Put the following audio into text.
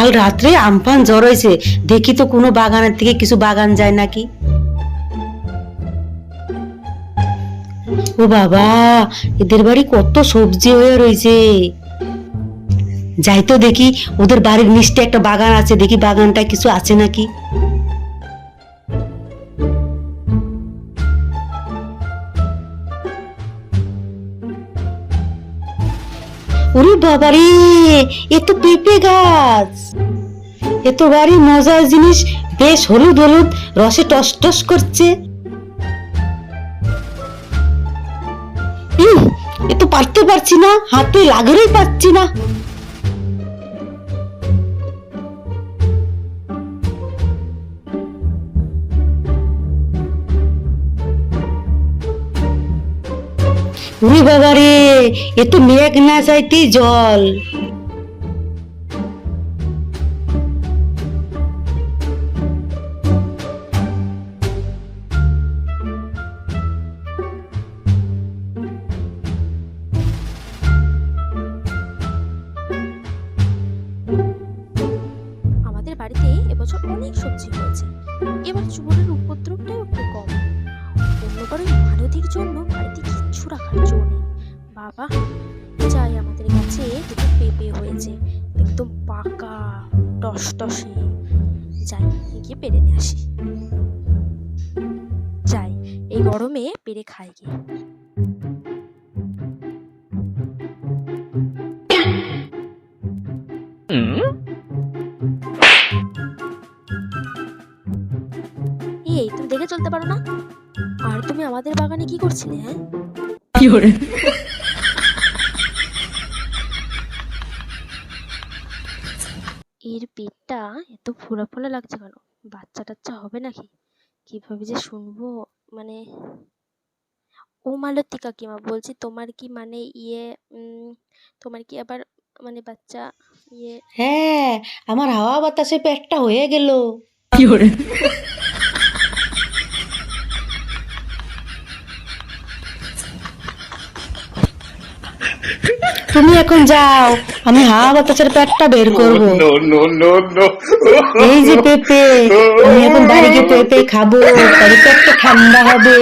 কাল রাত্রে আমফান জ্বর হয়েছে। দেখি তো কোনো বাগানের থেকে কিছু বাগান যায় নাকি? ও বাবা, এদের বাড়ি কত সবজি হয়ে রয়েছে। যাই তো দেখি, ওদের বাড়ির মিষ্টি একটা বাগান আছে, দেখি বাগানটা কিছু আছে নাকি? ওরে বাবারে, এ তো পেঁপে গাছ। এ তো বাড়ি মজার জিনিস, বেশ হলুদ হলুদ, রসে টস টস করছে। এ তো পারতে পারছি না, হাতে লাগলেই পারছি না। রে এ তো মেঘ না চাইতেই জল। আমাদের বাড়িতে এবছর অনেক সবজি হয়েছে। এবার চুবনের উপদ্রবটাও একটু কম। অন্যবার ওই মালতীর জন্য বাড়িতে কিচ্ছু রাখার জো বাবা, যাই আমাদের কাছে, দুটো পেঁপে হয়েছে। একদম পাকা টস টসে যাই, গিয়ে পেরে নিয়ে আসি। যাই, এই গরমে পেরে খাই গিয়ে। এই, তুমি দেখে চলতে পারো না? আর তুমি আমাদের বাগানে কি করছিলে হ্যাঁ? এর পেটটা এত ফোলা ফোলা লাগছে কেন? বাচ্চা টাচ্চা হবে নাকি? কীভাবে যে শুনব? মানে ও মালতী কাকিমা বলছি তোমার কি মানে ইয়ে উম, তোমার কি আবার মানে বাচ্চা ইয়ে হ্যাঁ আমার হাওয়া বাতাসে পেটটা হয়ে গেল। তুমি এখন যাও। আমি হাওয়া বাতাসের পেটটা বের করব. এই যে পেঁপে আমি এখন বাড়ি গিয়ে পেঁপে খাব তাহলে পেটটা ঠান্ডা হবে।